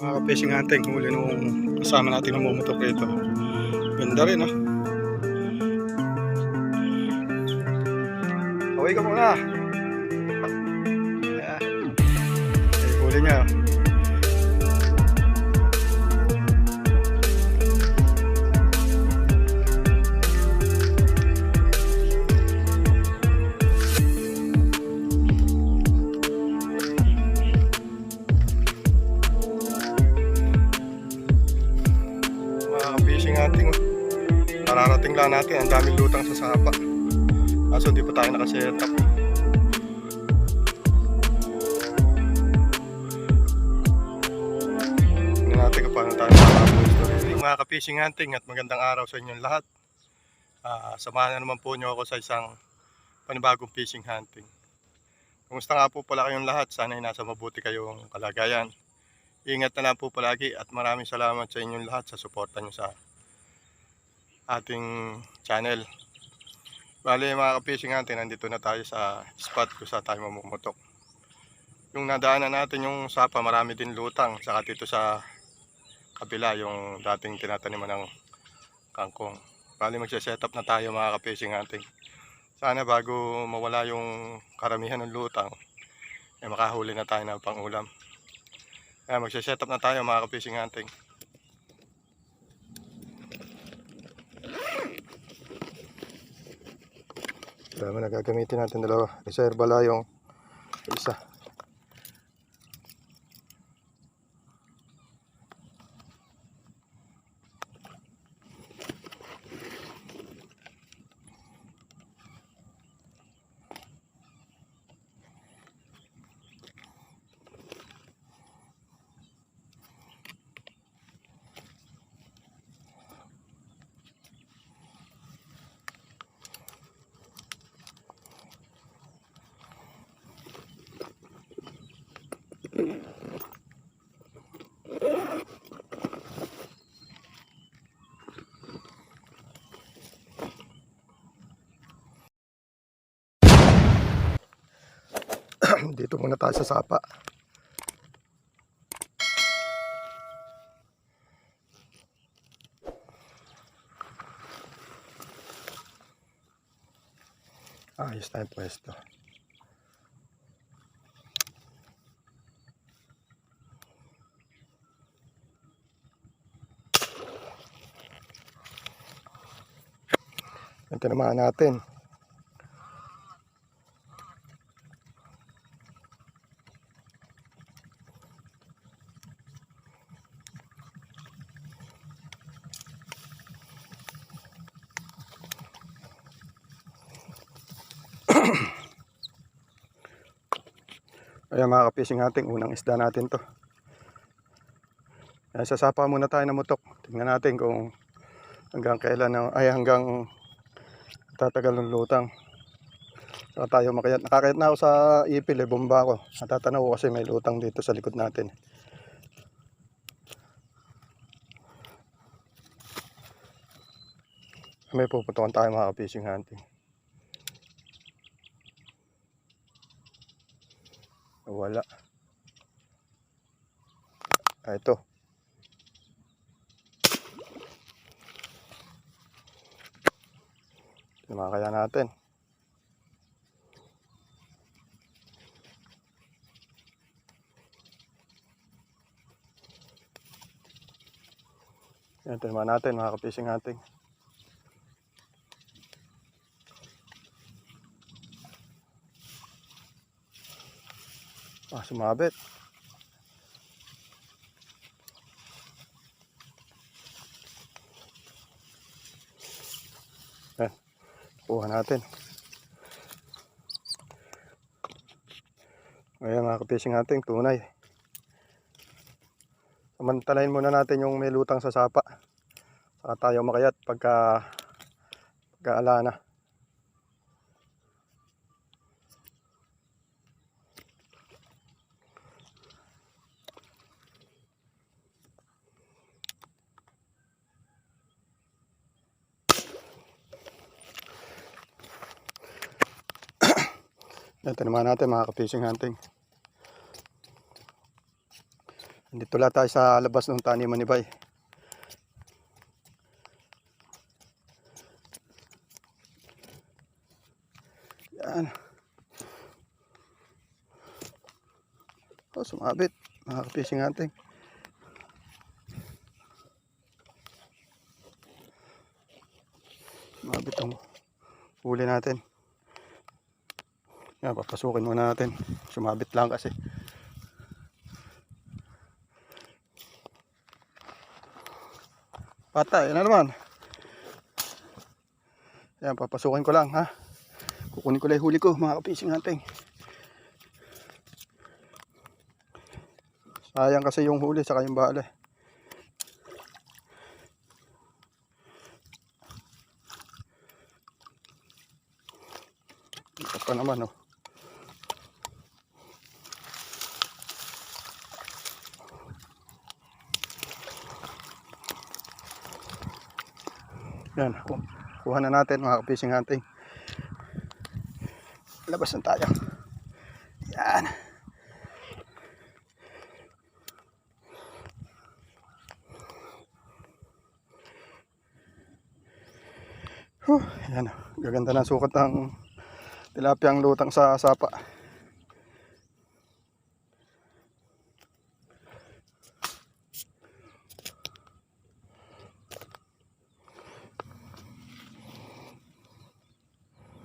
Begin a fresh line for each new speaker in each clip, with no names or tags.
Mga fishing hunting, huli nung kasama natin ng mumotok rito. Ganda rin, ah. Away ka muna. Ayan. Ay, huli niya. ah. Lang natin, ang daming lutang sa sapa. Kaso di pa tayo nakaset up. Tingnan natin kung paano tayo makakapos ito. Mga ka-fishing hunting at magandang araw sa inyong lahat. Ah, samahan na naman po niyo ako sa isang panibagong fishing hunting. Kumusta nga po pala kayong lahat? Sana ay nasa mabuti kayong kalagayan. Ingat na lang po palagi at maraming salamat sa inyong lahat sa suporta nyo sa ating channel. Bali mga ka-fishing natin, nandito na tayo sa spot kung saan tayo mamumutok. Yung nadaanan natin yung sapa, marami din lutang. Saka dito sa kabila, yung dating tinataniman ng kangkong. Bali magse-set up na tayo mga ka-fishing natin. Sana bago mawala yung karamihan ng lutang, eh makahuli na tayo ng pangulam. Kaya magse-set up na tayo mga ka-fishing hunting. Dami na gagamitin natin dalawa. Lang yung isa. Dito muna tayo sa sapa. Ayos tayong pwesto. Ito naman natin. Ayan mga kapising natin, unang isda natin to. Ayan, sasapa muna tayo ng mutok. Tingnan natin kung hanggang kailan, na- ay hanggang tatagal ng lutang. Saka tayo makayat. Nakakayat na ako sa ipil eh, bomba ako. Natatanaw ko kasi may lutang dito sa likod natin. May puputukan tayo mga fishing hunting. Wala. Ah, ito. Tumakaya natin. Yan, tinama natin mga kapising natin. Ah, sumabit. Yan, kuha natin. Ngayon mga kapising natin, tunay. Samantalahin muna natin yung may lutang sa sapa. Saka tayo makayat pagka pagka ala na. Ito naman natin mga ka-fishing hunting. Andito Tula tayo sa labas ng taniman ni Bay. Yan. Oh, sumabit. Mga fishing natin. Sumabit ang huli natin. Yan, papasukin muna natin. Sumabit lang kasi. Patay, na naman. Yan, papasukin ko lang ha. Kukunin ko lang yung huli ko, mga kapising natin. Sayang kasi yung huli sa yung bala. Ito pa naman oh. Yan, ku- kuha na natin mga kapising hunting. Labas na tayo. Yan. Huh, yan. Gaganda ng sukat ng tilapia ang lutang sa sapa.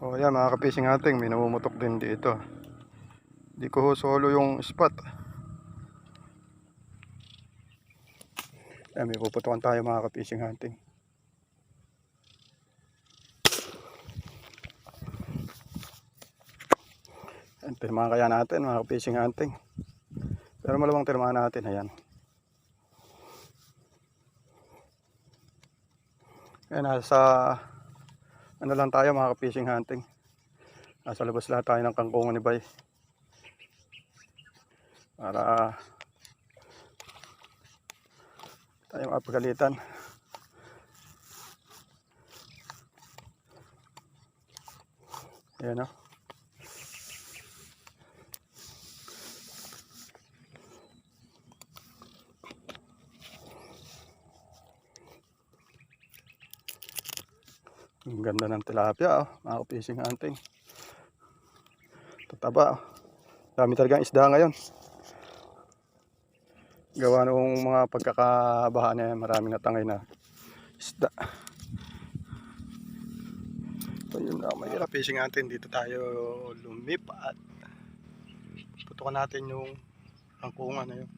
O yan mga kapising ating, may namumutok din dito. Di ko solo yung spot. Yan, may puputukan tayo mga kapising hunting. Yan, tinamaan kaya natin mga kapising hunting. Pero malamang tinamaan natin, ayan. Yan, nasa ano lang tayo mga fishing hunting. Nasa labas lahat tayo ng kangkungan ni Bay. Para tayo mapagalitan. Ayan o. Ang ganda ng tilapia, oh. mga fishing hunting. Tataba. Oh. Dami talagang isda ngayon. Gawa nung mga pagkakabahan na yan, maraming natangay na isda. So yun na, mahirap fishing hunting. Dito tayo lumipat. Putukan natin yung angkungan na yun.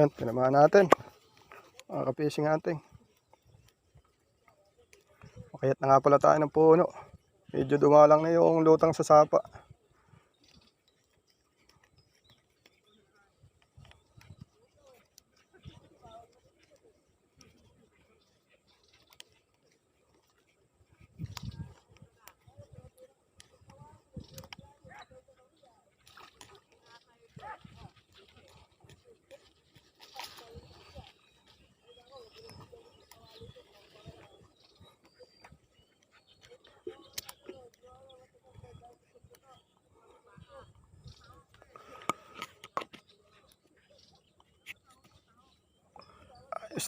Yan, tinamaan natin. Mga kapising natin. Makayat na nga pala tayo ng puno. Medyo dumalang na yung lutang sa sapa.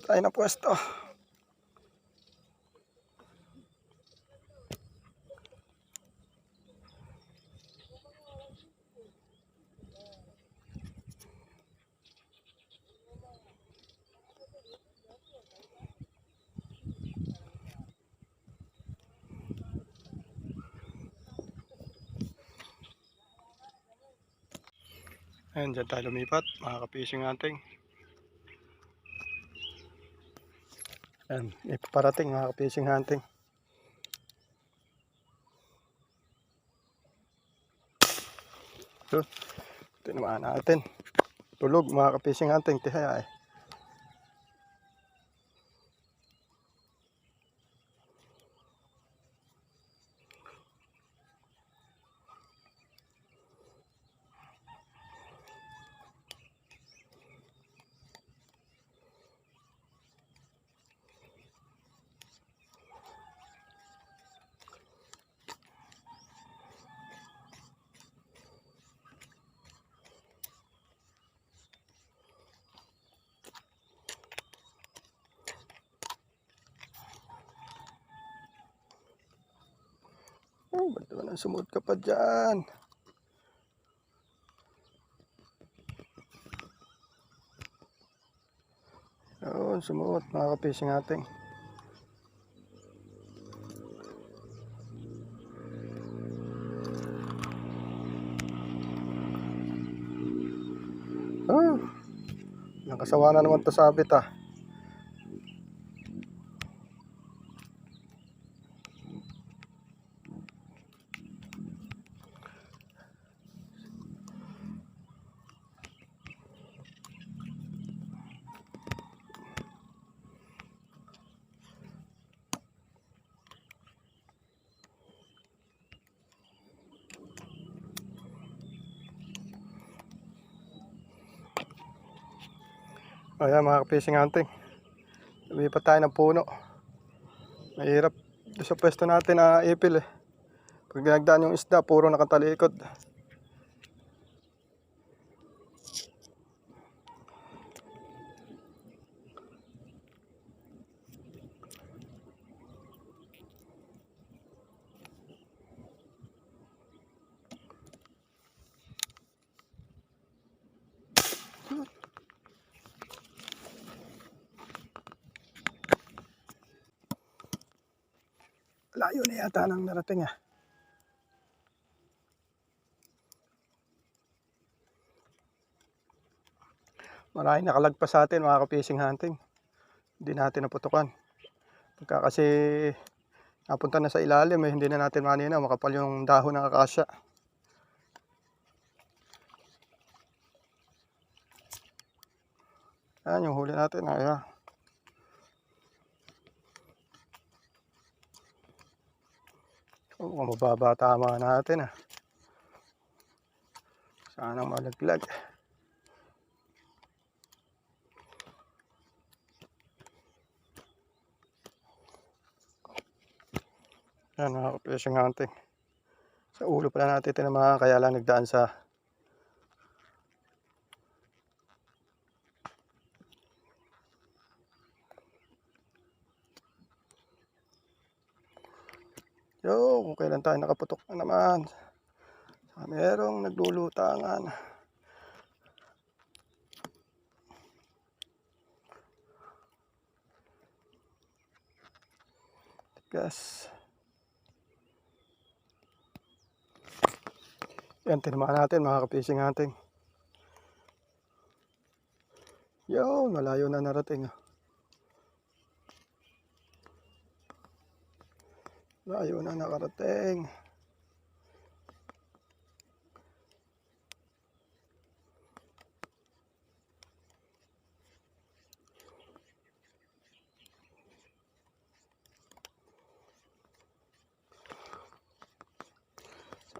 Ayos tayo na pwesto. Ayan, dyan tayo lumipat, mga kapising ating. Ayan, ipaparating mga ka-fishing hunting. So, tinamaan natin. Tulog mga ka-fishing hunting, tihaya eh. Oh, ba't naman sumuot ka pa dyan? Yun, sumuot mga kapising ating. Oh, nakasawa na naman to sabit ah. Ayan mga kapising hunting. Lumipat tayo ng puno. Mahirap sa pwesto natin na ipil eh. Pag dinagdaan yung isda, puro nakatalikod. Layo na yata nang narating ah. Maraming nakalagpas sa atin mga kapising hunting. Hindi natin naputukan. Pagka kasi napunta na sa ilalim eh, hindi na natin manina makapal yung dahon ng akasya. Ayan yung huli natin. Ayan. Oo, mababa tama natin ah. Sana malaglag. Yan mga kapesyong hunting. Sa ulo pala natin tinamaan kaya lang nagdaan sa Yo, kung kailan tayo nakaputok na naman. Sa merong naglulutangan. Gas. Yan, tinamaan natin mga kapising natin. Yo, malayo na narating. ah. Layo na nakarating.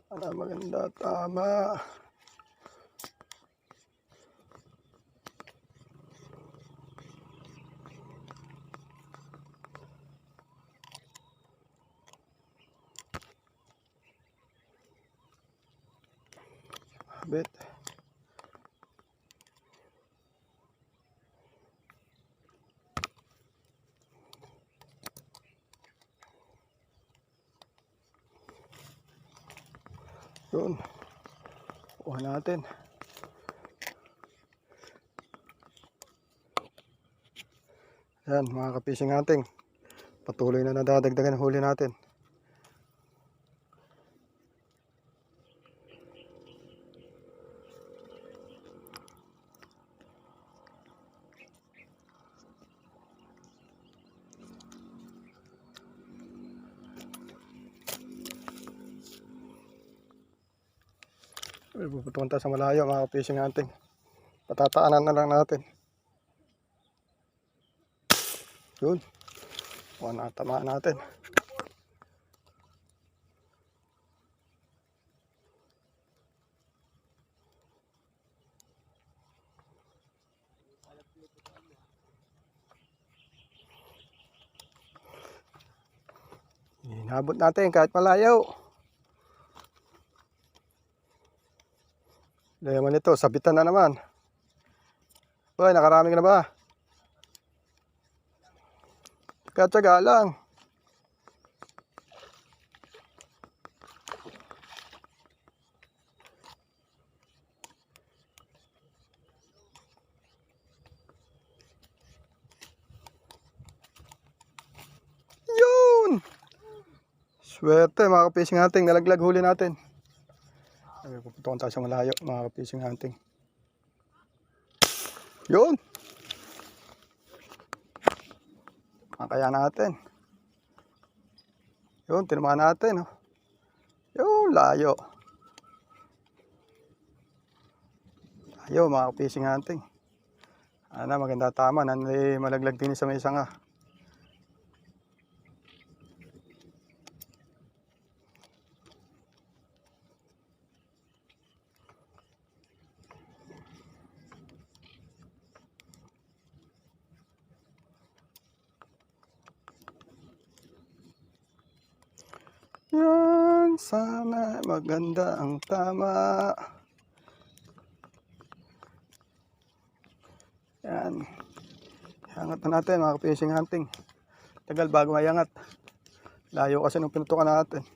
Sana maganda tama. Yun. Kuha natin. Yan, mga kapising natin. Patuloy na nadadagdagan huli natin. Pupunta sa malayo mga fishing natin. Patataanan na lang natin. Yun. Kuha na tamaan natin. Inabot natin kahit malayo. Dahil naman ito, sabitan na naman. Uy, nakaraming na ba? Katsaga lang. Yun! Swerte mga kapising natin, nalaglag huli natin. Ay, pupuntahan tayo sa malayo mga kapising hunting. Yun! Ang kaya natin. Yun, tinamaan natin. Oh. Yun, layo. Layo mga kapising hunting. Ana, maganda tama. Nanay malaglag din sa may sanga. Yan, sana maganda ang tama. Yan. Iangat na natin mga fishing hunting. Tagal bago mayangat. Layo kasi nung pinutukan natin.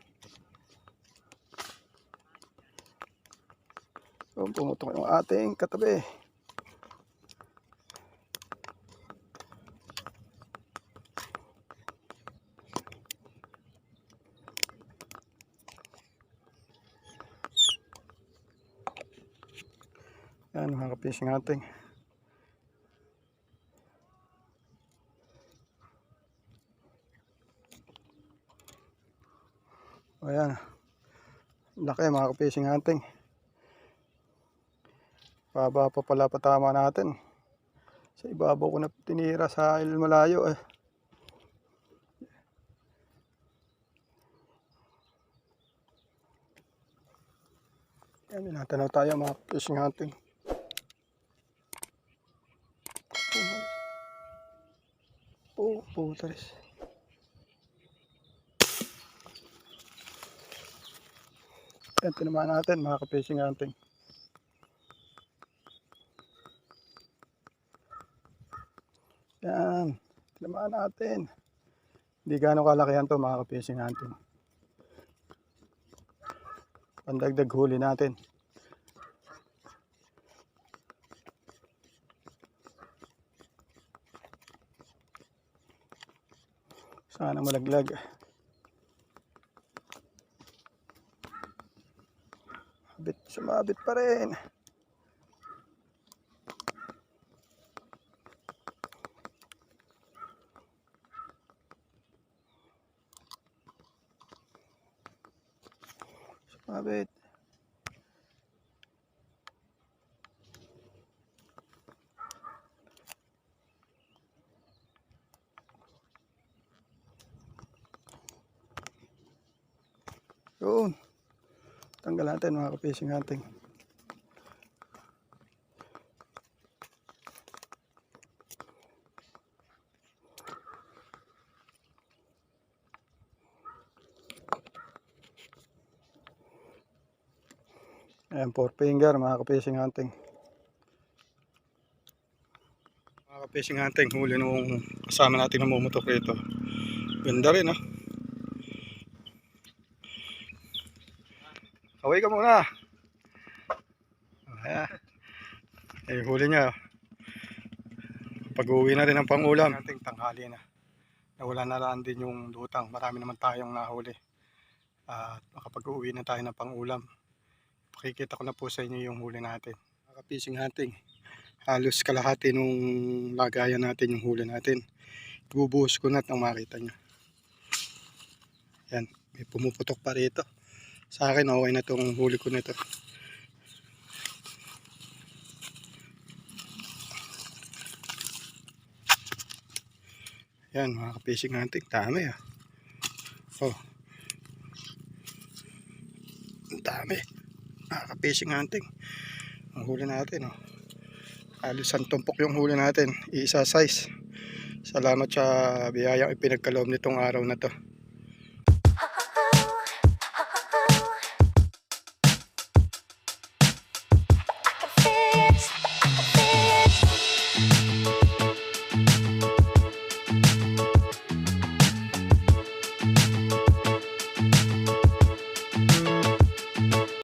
So, pumutok yung ating katabi. Ka-fishing hunting. O yan. Laki mga ka-fishing hunting. Baba pa pala patama natin. Sa ibabaw ko na tinira sa malayo eh. Yan, natanaw tayo mga fishing hunting. Putas. Yan, tinamaan natin mga ka-fishing hunting. Yan, tinamaan natin. Hindi gaano kalakihan to mga ka-fishing hunting. Pandagdag huli natin. Sana malaglag. Bit, sumabit pa rin. Sumabit. Yun. Tanggal natin mga ka-fishing hunting. Ayan, four finger mga ka-fishing hunting. Mga ka-fishing hunting, huli nung kasama natin na mumutok rito. Ganda rin, ah. Kaway ka muna. Ayan. Eh, huli niya. Pag-uwi na rin ang pangulam. Ating tanghali na. Nawala na lang din yung lutang. Marami naman tayong nahuli. At makapag-uwi na tayo ng pangulam. Pakikita ko na po sa inyo yung huli natin. Maka-fishing hunting. Halos kalahati nung lagayan natin yung huli natin. Ibubuhos ko na at nang makita nyo. Yan. May pumuputok pa rito sa akin okay na tong huli ko nito. Yan mga ka-fishing hunting. Dami ah. Oh. Dami mga ka-fishing hunting. Ang huli natin oh. Halos ang tumpok yung huli natin. Isa size. Salamat sa biyayang ipinagkaloob nitong araw na to